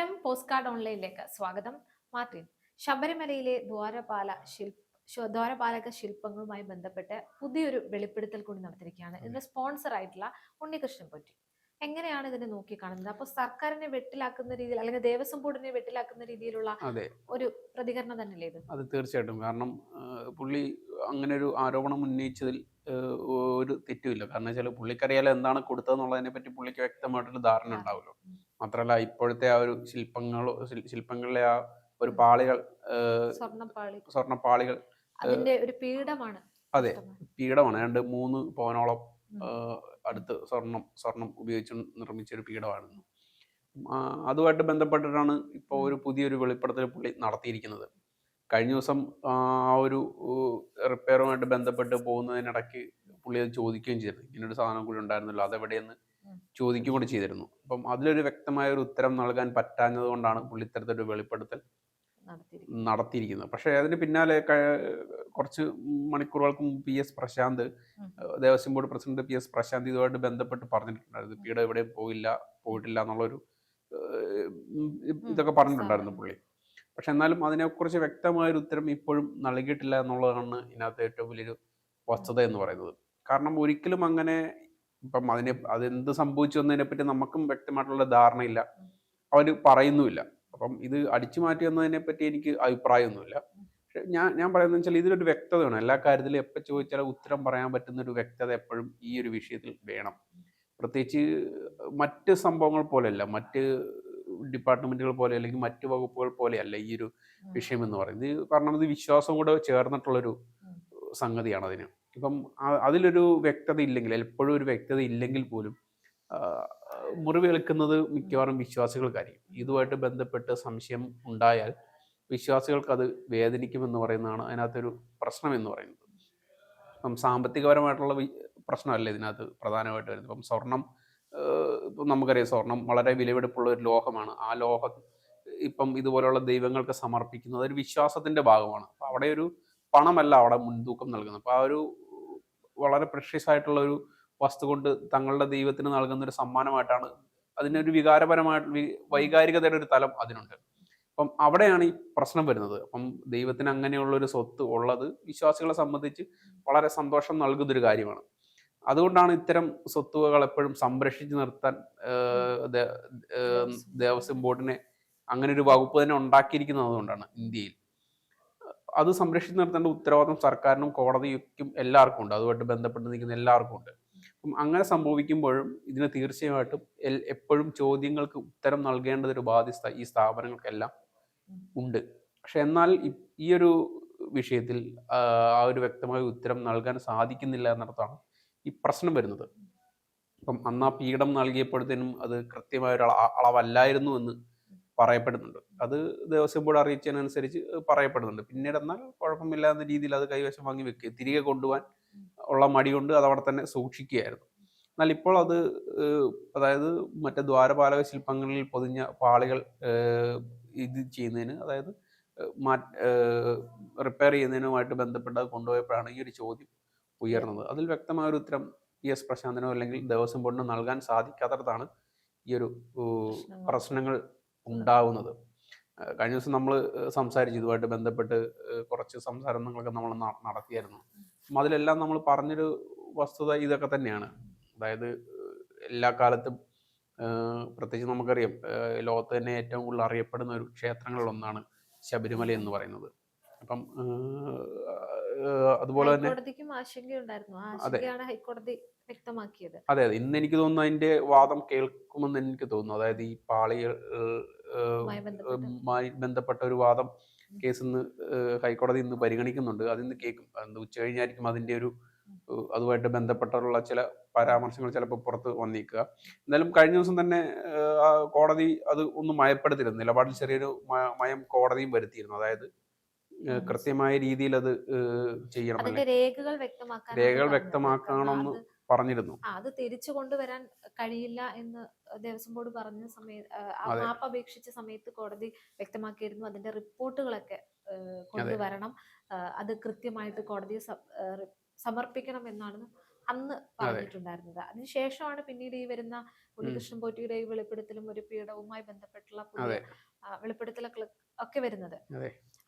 നമസ്കാരം post card ഓൺലൈനിലേക്ക് സ്വാഗതം. Martin ശബരിമലയിലെ ദ്വാരപാല ശില്പ ദ്വാരപാലക ശില്പങ്ങളുമായി ബന്ധപ്പെട്ട് പുതിയൊരു വെളിപ്പെടുത്തൽ കൂടി നടത്തിയിരിക്കുകയാണ്. ഇതിന്റെ സ്പോൺസർ ആയിട്ടുള്ള ഉണ്ണികൃഷ്ണൻ പൊറ്റി. എങ്ങനെയാണ് ഇതിനെ നോക്കി കാണുന്നത് അപ്പോൾ സർക്കാരിനെ വെട്ടിലാക്കുന്ന രീതിയിൽ അല്ലെങ്കിൽ ദേവസ്വം ബോർഡിനെ വെട്ടിലാക്കുന്ന രീതിയിലുള്ള ഒരു പ്രതികരണം തന്നെയല്ലേ ഇത്? അത് തീർച്ചയായിട്ടും. കാരണം പുള്ളി അങ്ങനെ ഒരു ആരോപണം ഉന്നയിച്ചതിൽ ഒരു തെറ്റുമില്ല. കാരണം വെച്ചാൽ പുള്ളിക്കറിയാലോ എന്താണ് കൊടുത്തതെന്നുള്ളതിനെ പറ്റി പുള്ളിക്ക് വ്യക്തമായിട്ടൊരു ധാരണ ഉണ്ടാവുമല്ലോ മാത്രമല്ല ഇപ്പോഴത്തെ ആ ഒരു ശില്പങ്ങൾ ശില്പങ്ങളിലെ ആ ഒരു പാളികൾ ആ, സ്വർണപ്പാളി സ്വർണ പാളികൾ അതിന്റെ ഒരു പീഠമാണ് അതെ. പീഠമാണ്. രണ്ട് മൂന്ന് പവനോളം. ആ, അടുത്ത് സ്വർണം സ്വർണം ഉപയോഗിച്ച് നിർമ്മിച്ച ഒരു പീഠമാണ് അതുമായിട്ട് ബന്ധപ്പെട്ടിട്ടാണ് ഇപ്പോൾ ഒരു പുതിയൊരു വെളിപ്പെടുത്തൽ പുള്ളി നടത്തിയിരിക്കുന്നത്. കഴിഞ്ഞ ദിവസം ആ ഒരു റിപ്പയറുമായിട്ട് ബന്ധപ്പെട്ട് പോകുന്നതിനിടയ്ക്ക് പുള്ളി അത് ചോദിക്കുകയും ചെയ്തിരുന്നു ഇങ്ങനൊരു സാധനം കൂടി ഉണ്ടായിരുന്നല്ലോ അതെവിടെയെന്ന് ഉം. ചോദിക്കുകയും കൂടി ചെയ്തിരുന്നു. അപ്പം അതിലൊരു വ്യക്തമായ ഒരു ഉത്തരം നൽകാൻ പറ്റാഞ്ഞത് കൊണ്ടാണ് പുള്ളി ഇത്തരത്തിലൊരു വെളിപ്പെടുത്തൽ നടത്തിയിരിക്കുന്നത്. പക്ഷേ അതിന് പിന്നാലെ കുറച്ച് മണിക്കൂറുകൾക്ക് മുമ്പ് P S Prashant Devaswom board president P S Prashant ഇതുമായിട്ട് ബന്ധപ്പെട്ട് പറഞ്ഞിട്ടുണ്ടായിരുന്നു. പീഡ എവിടെയും പോയില്ല പോയിട്ടില്ല എന്നുള്ളൊരു ഇതൊക്കെ പറഞ്ഞിട്ടുണ്ടായിരുന്നു പുള്ളി. പക്ഷെ എന്നാലും അതിനെക്കുറിച്ച് വ്യക്തമായൊരു ഉത്തരം ഇപ്പോഴും നൽകിയിട്ടില്ല എന്നുള്ളതാണ് ഇതിനകത്ത് ഏറ്റവും വലിയൊരു വസ്തുത എന്ന് പറയുന്നത്. കാരണം ഒരിക്കലും അങ്ങനെ ഇപ്പം അതിനെ അതെന്ത് സംഭവിച്ചു എന്നതിനെ പറ്റി നമുക്കും വ്യക്തമായിട്ടുള്ള ധാരണയില്ല. അവർ പറയുന്നുമില്ല. അപ്പം ഇത് അടിച്ചു മാറ്റി എന്നതിനെ പറ്റി എനിക്ക് അഭിപ്രായമൊന്നുമില്ല. പക്ഷെ ഞാൻ ഞാൻ പറയുന്നത് വെച്ചാൽ ഇതിലൊരു വ്യക്തത വേണം എല്ലാ കാര്യത്തിലും എപ്പോൾ ചോദിച്ചാലും ഉത്തരം പറയാൻ പറ്റുന്ന ഒരു വ്യക്തത എപ്പോഴും ഈ ഒരു വിഷയത്തിൽ വേണം. പ്രത്യേകിച്ച് മറ്റ് സംഭവങ്ങൾ പോലെയല്ല മറ്റ് ഡിപ്പാർട്ട്മെന്റുകൾ പോലെ അല്ലെങ്കിൽ മറ്റ് വകുപ്പുകൾ പോലെയല്ല ഈ ഒരു വിഷയം എന്ന് പറയുന്നത്. ഇത് കാരണം ഇത് വിശ്വാസം കൂടെ ചേർന്നിട്ടുള്ളൊരു സംഗതിയാണ് അതിന് ഇപ്പം അതിലൊരു വ്യക്തത ഇല്ലെങ്കിൽ എപ്പോഴും ഒരു വ്യക്തത ഇല്ലെങ്കിൽ പോലും മുറിവേൽക്കുന്നത് മിക്കവാറും വിശ്വാസികൾക്കായിരിക്കും. ഇതുമായിട്ട് ബന്ധപ്പെട്ട് സംശയം ഉണ്ടായാൽ വിശ്വാസികൾക്ക് അത് വേദനിക്കുമെന്ന് പറയുന്നതാണ് അതിനകത്തൊരു പ്രശ്നം എന്ന് പറയുന്നത്. ഇപ്പം സാമ്പത്തികപരമായിട്ടുള്ള പ്രശ്നമല്ല ഇതിനകത്ത് പ്രധാനമായിട്ട് വരുന്നത്? ഇപ്പം സ്വർണം ഇപ്പം നമുക്കറിയാം സ്വർണം വളരെ വിലവെടുപ്പുള്ള ഒരു ലോഹമാണ്. ആ ലോഹം ഇപ്പം ഇതുപോലെയുള്ള ദൈവങ്ങൾക്ക് സമർപ്പിക്കുന്നത് ഒരു വിശ്വാസത്തിന്റെ ഭാഗമാണ്. അപ്പം അവിടെ ഒരു പണമല്ല അവിടെ മുൻതൂക്കം നൽകുന്നത്. അപ്പോൾ ആ ഒരു വളരെ പ്രഷ്യസ് ആയിട്ടുള്ള ഒരു വസ്തു കൊണ്ട് തങ്ങളുടെ ദൈവത്തിന് നൽകുന്ന ഒരു സമ്മാനമായിട്ടാണ് അതിനൊരു വികാരപരമായിട്ട് വി- വൈകാരികതയുടെ ഒരു തലം അതിനുണ്ട്. അപ്പം അവിടെയാണ് ഈ പ്രശ്നം വരുന്നത്. അപ്പം ദൈവത്തിന് അങ്ങനെയുള്ള ഒരു സ്വത്ത് ഉള്ളത് വിശ്വാസികളെ സംബന്ധിച്ച് വളരെ സന്തോഷം നൽകുന്നൊരു കാര്യമാണ്. അതുകൊണ്ടാണ് ഇത്തരം സ്വത്തുവകൾ എപ്പോഴും സംരക്ഷിച്ചു നിർത്താൻ ദേവസ്വം ബോർഡിനെ അങ്ങനെ ഒരു വകുപ്പ് തന്നെ ഉണ്ടാക്കിയിരിക്കുന്നത് അതുകൊണ്ടാണ് ഇന്ത്യയിൽ. അത് സംരക്ഷിച്ച് നിർത്തേണ്ട ഉത്തരവാദിത്വം സർക്കാരിനും കോടതിക്കും എല്ലാവർക്കും ഉണ്ട്. അതുമായിട്ട് ബന്ധപ്പെട്ട് നിൽക്കുന്ന എല്ലാവർക്കും ഉണ്ട്. അപ്പം അങ്ങനെ സംഭവിക്കുമ്പോഴും ഇതിന് തീർച്ചയായിട്ടും എപ്പോഴും ചോദ്യങ്ങൾക്ക് ഉത്തരം നൽകേണ്ടത് ഒരു ബാധ്യത ഈ സ്ഥാപനങ്ങൾക്കെല്ലാം ഉണ്ട്. പക്ഷെ എന്നാൽ ഈ- ഒരു വിഷയത്തിൽ ആ ഒരു വ്യക്തമായ ഉത്തരം നൽകാൻ സാധിക്കുന്നില്ല എന്നിടത്താണ് ഈ പ്രശ്നം വരുന്നത്. അപ്പം അന്ന് ആ പീഠം നൽകിയപ്പോഴത്തേനും അത് കൃത്യമായ ഒരു അള- അളവല്ലായിരുന്നു എന്ന് പറയപ്പെടുന്നുണ്ട്. അത് ദേവസ്വം ബോർഡ് അറിയിച്ചതിനനുസരിച്ച് പറയപ്പെടുന്നുണ്ട്. പിന്നീട് എന്നാൽ കുഴപ്പമില്ലാത്ത രീതിയിൽ അത് കൈവശം വാങ്ങി വെക്കുക തിരികെ കൊണ്ടുപോകാൻ ഉള്ള മടി കൊണ്ട് അത് അവിടെ തന്നെ സൂക്ഷിക്കുകയായിരുന്നു. എന്നാൽ ഇപ്പോൾ അത് അതായത് മറ്റേ ദ്വാരപാലക ശില്പങ്ങളിൽ പൊതിഞ്ഞ പാളികൾ ഇത് ചെയ്യുന്നതിന് അതായത് റിപ്പയർ ചെയ്യുന്നതിനുമായിട്ട് ബന്ധപ്പെട്ട് കൊണ്ടുപോയപ്പോഴാണ് ഈ ഒരു ചോദ്യം ഉയർന്നത്. അതിൽ വ്യക്തമായ ഒരു ഉത്തരം പി എസ് പ്രശാന്തനോ അല്ലെങ്കിൽ ദേവസ്വം ബോർഡിനോ നൽകാൻ സാധിക്കാത്തതാണ് ഈ ഒരു പ്രശ്നങ്ങൾ. ഉണ്ടാവുന്നത്. കഴിഞ്ഞ ദിവസം നമ്മൾ സംസാരിച്ചു ഇതുമായിട്ട് ബന്ധപ്പെട്ട് കുറച്ച് സംസാരങ്ങളൊക്കെ നമ്മൾ നടത്തിയായിരുന്നു. അപ്പം അതിലെല്ലാം നമ്മൾ പറഞ്ഞൊരു വസ്തുത ഇതൊക്കെ തന്നെയാണ്. അതായത് എല്ലാ കാലത്തും പ്രത്യേകിച്ച് നമുക്കറിയാം ലോകത്ത് തന്നെ ഏറ്റവും കൂടുതൽ അറിയപ്പെടുന്ന ഒരു ക്ഷേത്രങ്ങളിൽ ഒന്നാണ് ശബരിമല എന്ന് പറയുന്നത്. അപ്പം അതുപോലെ തന്നെ ഹൈക്കോടതി വ്യക്തമാക്കിയത്. അതെ അതെ ഇന്ന് എനിക്ക് തോന്നുന്നു അതിന്റെ വാദം കേൾക്കുമെന്ന് എനിക്ക് തോന്നുന്നു. അതായത് ഈ പാളികൾ ബന്ധപ്പെട്ട്. ബന്ധപ്പെട്ട ഒരു വാദം കേസ് ഇന്ന് ഹൈക്കോടതി ഇന്ന് പരിഗണിക്കുന്നുണ്ട്. അതിന്ന് കേൾക്കും. ഉച്ച കഴിഞ്ഞായിരിക്കും അതിന്റെ ഒരു അതുമായിട്ട് ബന്ധപ്പെട്ടുള്ള ചില പരാമർശങ്ങൾ ചിലപ്പോൾ പുറത്ത് വന്നേക്കുക. എന്നാലും കഴിഞ്ഞ ദിവസം തന്നെ കോടതി അത് ഒന്നും മയപ്പെടുത്തിയിരുന്നു നിലപാടിൽ ചെറിയൊരു മയം കോടതിയും വരുത്തിയിരുന്നു. അതായത് കൃത്യമായ രീതിയിൽ അത് ചെയ്യണം അതിന്റെ രേഖകൾ വ്യക്തമാക്കണം രേഖകൾ വ്യക്തമാക്കണമെന്ന് പറഞ്ഞിരുന്നു. ആ അത് തിരിച്ചു കൊണ്ടുവരാൻ കഴിയില്ല എന്ന് ദേവസ്വം ബോർഡ് പറഞ്ഞ സമയത്ത് മാപ്പ് അപേക്ഷിച്ച സമയത്ത് കോടതി വ്യക്തമാക്കിയിരുന്നു അതിന്റെ റിപ്പോർട്ടുകളൊക്കെ കൊണ്ടുവരണം. അത് കൃത്യമായിട്ട് കോടതിയെ സമർപ്പിക്കണം എന്നാണ് അന്ന് പറഞ്ഞിട്ടുണ്ടായിരുന്നത്. അതിനുശേഷമാണ് പിന്നീട് ഈ വരുന്ന ഉണ്ണികൃഷ്ണൻ പോറ്റിയുടെ ഈ വെളിപ്പെടുത്തലും ഒരു പീഡവുമായി ബന്ധപ്പെട്ടുള്ള പുതിയ. വെളിപ്പെടുത്തലൊക്കെ ഒക്കെ വരുന്നത്.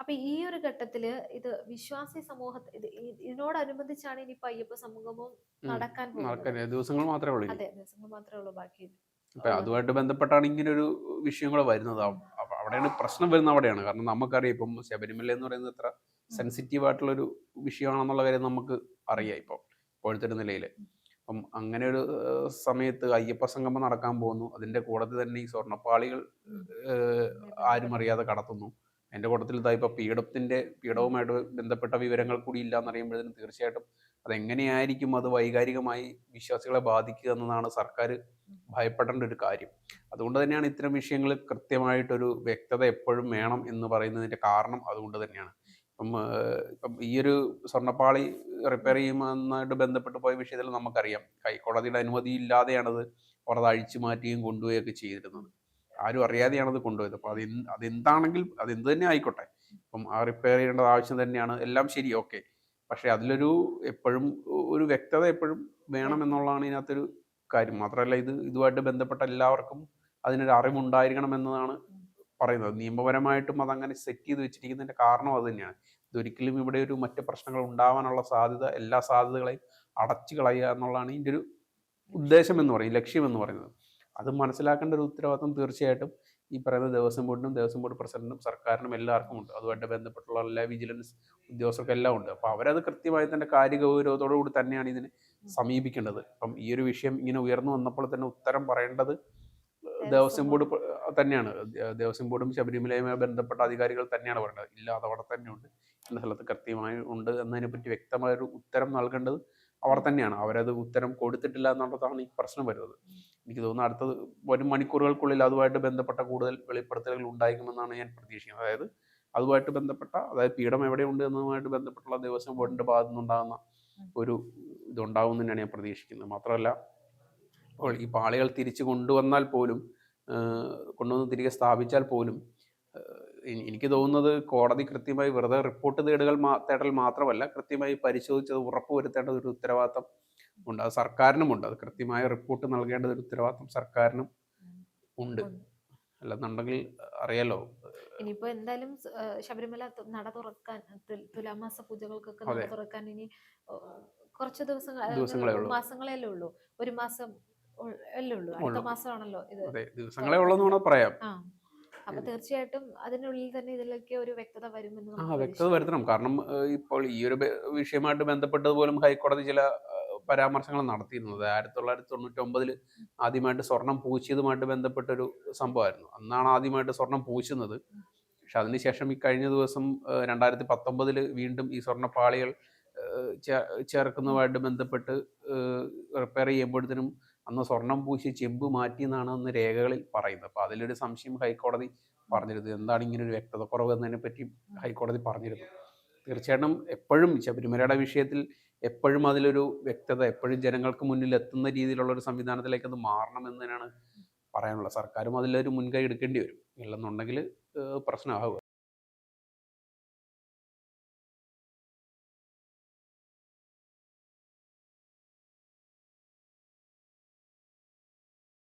അപ്പൊ ഈ ഒരു ഘട്ടത്തിൽ ഇത് വിശ്വാസി സമൂഹ ഇത് ഇതിനോടനുബന്ധിച്ചാണ് ഇനിയിപ്പോ അയ്യപ്പ സമൂഹവും. നടക്കാൻ പോകുന്നത്. ദിവസങ്ങൾ മാത്രമേ ഉള്ളൂ അതെ ദിവസങ്ങൾ മാത്രമേ ഉള്ളൂ ബാക്കി. അതുമായിട്ട് ബന്ധപ്പെട്ടാണ് ഇങ്ങനെ ഒരു വിഷയം കൂടെ വരുന്നത്. അവ- അവ- അവിടെയാണ് പ്രശ്നം വരുന്നത് അവിടെയാണ്. കാരണം നമുക്കറിയാം ഇപ്പം ശബരിമല എന്ന് പറയുന്നത് എത്ര സെൻസിറ്റീവ് ആയിട്ടുള്ള ഒരു വിഷയമാണെന്നുള്ള കാര്യം നമുക്ക് അറിയാം ഇപ്പം. ഇപ്പോഴത്തെ നിലയിൽ അപ്പം അങ്ങനെ ഒരു സമയത്ത് അയ്യപ്പ സംഗമം നടക്കാൻ പോകുന്നു. അതിന്റെ കൂടത്തിൽ തന്നെ ഈ സ്വർണപ്പാളികൾ ആരും അറിയാതെ കടത്തുന്നു. എന്റെ കൂട്ടത്തിൽ ഇതാ ഇപ്പം പീഡത്തിന്റെ പീഡവുമായിട്ട് ബന്ധപ്പെട്ട വിവരങ്ങൾ കൂടി ഇല്ല എന്നറിയുമ്പോഴത്തേനും തീർച്ചയായിട്ടും അതെങ്ങനെയായിരിക്കും അത് വൈകാരികമായി വിശ്വാസികളെ ബാധിക്കുക എന്നതാണ് സർക്കാർ ഭയപ്പെടേണ്ട ഒരു കാര്യം. അതുകൊണ്ട് തന്നെയാണ് ഇത്തരം വിഷയങ്ങളിൽ കൃത്യമായിട്ടൊരു വ്യക്തത എപ്പോഴും വേണം എന്ന് പറയുന്നതിന്റെ കാരണം അതുകൊണ്ട് തന്നെയാണ്. ഈ ഒരു സ്വർണപ്പാളി റിപ്പയർ ചെയ്യുമെന്നായിട്ട് ബന്ധപ്പെട്ട് പോയ വിഷയത്തിൽ നമുക്കറിയാം. ഹൈക്കോടതിയുടെ അനുമതി ഇല്ലാതെയാണത് അവർ അത് അഴിച്ചു മാറ്റുകയും കൊണ്ടുപോയൊക്കെ ചെയ്തിരുന്നത്. ആരും അറിയാതെയാണത് കൊണ്ടുപോയത്. അപ്പോൾ അത് അതെന്താണെങ്കിൽ അതെന്ത് തന്നെ ആയിക്കോട്ടെ. ഇപ്പം ആ റിപ്പയർ ചെയ്യേണ്ടത് ആവശ്യം തന്നെയാണ്. എല്ലാം ശരി ഓക്കെ. പക്ഷെ അതിലൊരു എപ്പോഴും ഒരു വ്യക്തത എപ്പോഴും വേണം എന്നുള്ളതാണ് ഇതിനകത്തൊരു കാര്യം. മാത്രമല്ല ഇത് ഇതുമായിട്ട് ബന്ധപ്പെട്ട എല്ലാവർക്കും അതിനൊരു അറിവുണ്ടായിരിക്കണം എന്നതാണ് പറയുന്നത്. നിയമപരമായിട്ടും അതങ്ങനെ സെറ്റ് ചെയ്ത് വെച്ചിരിക്കുന്നതിന്റെ കാരണം അത് തന്നെയാണ്. ഇതൊരിക്കലും ഇവിടെ ഒരു മറ്റ് പ്രശ്നങ്ങൾ ഉണ്ടാവാനുള്ള സാധ്യത എല്ലാ സാധ്യതകളെയും അടച്ചു കളയുക എന്നുള്ളതാണ് ഇതിന്റെ ഒരു ഉദ്ദേശം എന്ന് പറയും ലക്ഷ്യം എന്ന് പറയുന്നത്. അത് മനസ്സിലാക്കേണ്ട ഒരു ഉത്തരവാദിത്വം തീർച്ചയായിട്ടും ഈ പറയുന്ന ദേവസ്വം ബോർഡിനും ദേവസ്വം ബോർഡ് പ്രസിഡന്റിനും സർക്കാരിനും എല്ലാവർക്കും ഉണ്ട്. അതുമായിട്ട് ബന്ധപ്പെട്ടുള്ള എല്ലാ വിജിലൻസ് ഉദ്യോഗസ്ഥർക്കും എല്ലാം ഉണ്ട്. അപ്പോൾ അവരത് കൃത്യമായി തന്നെ കാര്യഗൗരവത്തോടു കൂടി തന്നെയാണ് ഇതിനെ സമീപിക്കേണ്ടത്. അപ്പം ഈ ഒരു വിഷയം ഇങ്ങനെ ഉയർന്നു വന്നപ്പോൾ തന്നെ ഉത്തരം പറയേണ്ടത് ദേവസ്വം ബോർഡ് തന്നെയാണ്. ദേവസ്വം ബോർഡും ശബരിമലയുമായി ബന്ധപ്പെട്ട അധികാരികൾ തന്നെയാണ് പറയുന്നത്. ഇല്ലാതെ അവിടെ തന്നെ ഉണ്ട്. എന്ന സ്ഥലത്ത് കൃത്യമായി ഉണ്ട് എന്നതിനെ പറ്റി വ്യക്തമായ ഒരു ഉത്തരം നൽകേണ്ടത് അവർ തന്നെയാണ്. അവരത് ഉത്തരം കൊടുത്തിട്ടില്ല എന്നുള്ളതാണ് ഈ പ്രശ്നം വരുന്നത്. എനിക്ക് തോന്നുന്നു അടുത്തത് ഒരു മണിക്കൂറുകൾക്കുള്ളിൽ അതുമായിട്ട് ബന്ധപ്പെട്ട കൂടുതൽ വെളിപ്പെടുത്തലുകൾ ഉണ്ടായിരിക്കുമെന്നാണ് ഞാൻ പ്രതീക്ഷിക്കുന്നത്. അതായത് അതുമായിട്ട് ബന്ധപ്പെട്ട അതായത് പീഠം എവിടെയുണ്ട് എന്നതുമായിട്ട് ബന്ധപ്പെട്ടുള്ള ദേവസ്വം ബോർഡിന്റെ ഭാഗത്തു നിന്നുണ്ടാകുന്ന ഒരു ഇതുണ്ടാവും തന്നെയാണ് ഞാൻ പ്രതീക്ഷിക്കുന്നത്. മാത്രമല്ല ഇപ്പോൾ ഈ പാളികൾ തിരിച്ചു കൊണ്ടുവന്നാൽ പോലും കൊണ്ടുവന്ന് തിരികെ സ്ഥാപിച്ചാൽ പോലും എനിക്ക് തോന്നുന്നത് കോടതി കൃത്യമായി വെറുതെ റിപ്പോർട്ട് തേടുകൾ തേടൽ മാത്രമല്ല കൃത്യമായി പരിശോധിച്ചത് ഉറപ്പുവരുത്തേണ്ട ഒരു ഉത്തരവാദിത്തം ഉണ്ട്. അത് സർക്കാരിനുമുണ്ട് അത് കൃത്യമായ റിപ്പോർട്ട് നൽകേണ്ട ഒരു ഉത്തരവാദിത്തം സർക്കാരിനും ഉണ്ട്. അല്ലെന്നുണ്ടെങ്കിൽ അറിയാലോ ഇനിയിപ്പോ എന്തായാലും ശബരിമല നട തുറക്കാൻ തുലാമാസ പൂജകൾക്കൊക്കെ നട തുറക്കാൻ ഇനി കുറച്ച് ദിവസങ്ങൾ ദിവസങ്ങളേ ഉള്ളൂ. മാസങ്ങളേ ഉള്ളൂ. ഒരു മാസം അല്ലേ ഉള്ളൂ. അടുത്ത. മാസമാണല്ലോ ഇത് അതെ ദിവസങ്ങളെ ഉള്ളെന്ന് പറയാം. അപ്പൊ തീർച്ചയായിട്ടും അതിനുള്ളിൽ തന്നെ ഇതിലൊക്കെ ഒരു വ്യക്തത വരുമെന്ന് ആ വ്യക്തത വരുത്തണം. കാരണം ഇപ്പോൾ ഈ ഒരു വിഷയമായിട്ട് ബന്ധപ്പെട്ടത് പോലും ഹൈക്കോടതി ചില പരാമർശങ്ങൾ നടത്തിയിരുന്നത്. ആയിരത്തി തൊള്ളായിരത്തി തൊണ്ണൂറ്റി ഒമ്പതിൽ ആദ്യമായിട്ട് സ്വർണം പൂശിയതുമായിട്ട് ബന്ധപ്പെട്ടൊരു സംഭവമായിരുന്നു. അന്നാണ് ആദ്യമായിട്ട് സ്വർണം പൂശുന്നത്. പക്ഷെ അതിനുശേഷം ഈ കഴിഞ്ഞ ദിവസം രണ്ടായിരത്തി പത്തൊമ്പതിൽ വീണ്ടും ഈ സ്വർണപ്പാളികൾ ചേർക്കുന്നതുമായിട്ട് ബന്ധപ്പെട്ട് റിപ്പയർ ചെയ്യുമ്പോഴത്തേനും അന്ന് സ്വർണം പൂശി ചെമ്പ് മാറ്റി എന്നാണ് അന്ന് രേഖകളിൽ പറയുന്നത്. അപ്പോൾ അതിലൊരു സംശയം ഹൈക്കോടതി പറഞ്ഞിരുന്നു. എന്താണ് ഇങ്ങനെ ഒരു വ്യക്തത കുറവ് എന്നതിനെ പറ്റി ഹൈക്കോടതി പറഞ്ഞിരുന്നു. തീർച്ചയായിട്ടും എപ്പോഴും ശബരിമലയുടെ വിഷയത്തിൽ എപ്പോഴും അതിലൊരു വ്യക്തത എപ്പോഴും ജനങ്ങൾക്ക് മുന്നിൽ എത്തുന്ന രീതിയിലുള്ള ഒരു സംവിധാനത്തിലേക്ക് അത് മാറണം എന്ന് തന്നെയാണ് പറയാനുള്ളത്. സർക്കാരും അതിലൊരു മുൻകൈ എടുക്കേണ്ടി വരും. ഇല്ലെന്നുണ്ടെങ്കിൽ ഏഹ് പ്രശ്നമാവുക.